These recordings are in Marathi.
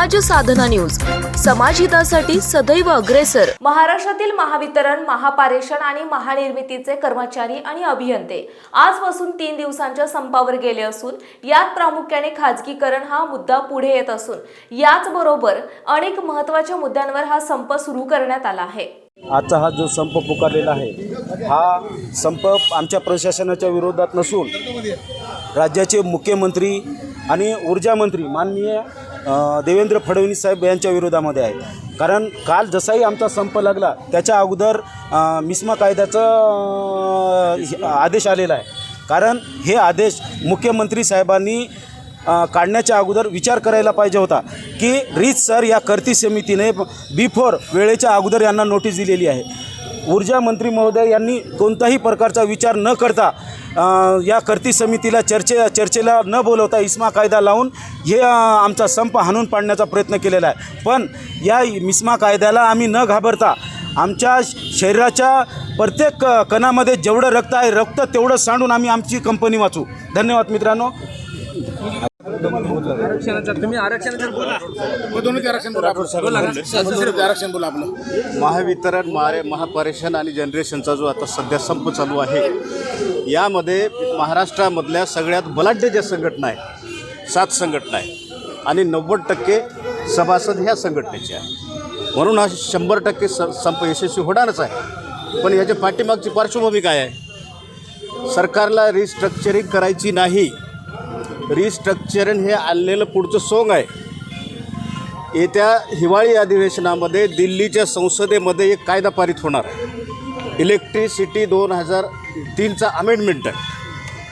साधना न्यूज. समाजहितासाठी सदैव अग्रेसर. महाराष्ट्रातील महावितरण महापारेषण आणि महानिर्मितीचे कर्मचारी आणि अभियंते आजपासून तीन दिवसांच्या संपावर गेले असून यात प्रामुख्याने खाजगीकरण हा मुद्दा पुढे येत असून याचबरोबर अनेक महत्त्वाच्या मुद्द्यांवर हा संप सुरू करण्यात आला आहे. आजचा हा जो संप पुकारलेला आहे हा संप आमच्या प्रशासनाच्या विरोधात नसून राज्याचे मुख्यमंत्री आणि ऊर्जा मंत्री माननीय देवेंद्र फडणवीस साहेब यांच्या विरोधामध्ये आहे. कारण काल जसाही आमचा संप लागला त्याच्या अगोदर मिस्मा कायद्याचा आदेश आलेला आहे. कारण हे आदेश मुख्यमंत्री साहेबांनी काढण्याच्या अगोदर विचार करायला पाहिजे होता की रीच सर या करती समितीने बिफोर वेळेच्या अगोदर यांना नोटीस दिलेली आहे. ऊर्जा मंत्री महोदय यांनी कोणताही प्रकारचा विचार न करता या करती समितीला चर्चे चर्चेला न बोलवता इस्मा कायदा लावून हे आमचा संप हाणून पाडण्याचा प्रयत्न केलेला आहे. पण या मिस्मा कायद्याला आम्ही न घाबरता आमच्या शरीराच्या प्रत्येक कणामध्ये जेवढं रक्त आहे रक्त तेवढं सांडून आम्ही आमची कंपनी वाचू. धन्यवाद मित्रांनो. आरक्षणाचा तुम्ही आरक्षणाचा बोला. दोन्ही आरक्षण बोला आपलं. आरक्षण बोला आपलं. महावितरण मारे महापरेषण आणि जनरेशनचा जो आता सध्या संप चालू आहे यामध्ये महाराष्ट्रामधल्या सगळ्यात बलाढ्य ज्या संघटना आहे सात संघटना आहे आणि नव्वद टक्के सभासद ह्या संघटनेचे आहे म्हणून हा शंभर टक्के स संप यशस्वी होणारच आहे. पण याच्या पाठीमागची पार्श्वभूमी काय आहे? सरकारला रिस्ट्रक्चरिंग करायची नाही रिस्ट्रक्चरिंग हे आणलेलं पुढचं सोंग आहे. येत्या हिवाळी अधिवेशनामध्ये दिल्लीच्या संसदेमध्ये एक कायदा पारित होणार. इलेक्ट्रिसिटी दोन हजार तीनचा अमेंडमेंट आहे.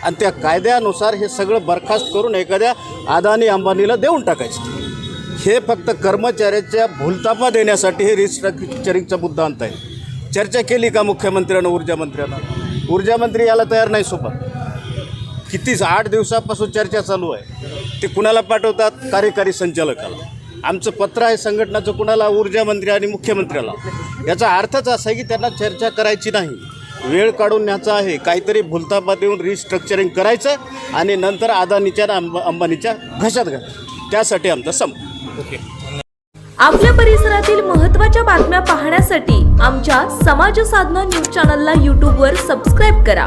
आणि त्या कायद्यानुसार हे सगळं बरखास्त करून एखाद्या अदानी अंबानीला देऊन टाकायचं. हे फक्त कर्मचाऱ्याच्या भूलतापा देण्यासाठी हे रिस्ट्रक्चरिंगचा मुद्दा आणता आहे चर्चा केली का मुख्यमंत्र्यानं ऊर्जा ऊर्जामंत्री याला तयार नाही सोबत. किती आठ दिवसापासून चर्चा चालू आहे. ते कुणाला पाठवतात? कार्यकारी संचालकाला. आमचं पत्र आहे संघटनाचं कुणाला? ऊर्जा मंत्री आणि मुख्यमंत्र्याला. याचा अर्थच असा आहे की त्यांना चर्चा करायची नाही. वेळ काढून न्यायचा आहे. काहीतरी भुलतापा देऊन रिस्ट्रक्चरिंग करायचं आणि नंतर अदानीच्या आणि अंबा अंबानीच्या घशात घ्या त्यासाठी आमचा संप ओके आपल्या परिसरातील महत्त्वाच्या बातम्या पाहण्यासाठी आमच्या समाज साधना न्यूज चॅनलला यूट्यूबवर सबस्क्राईब करा.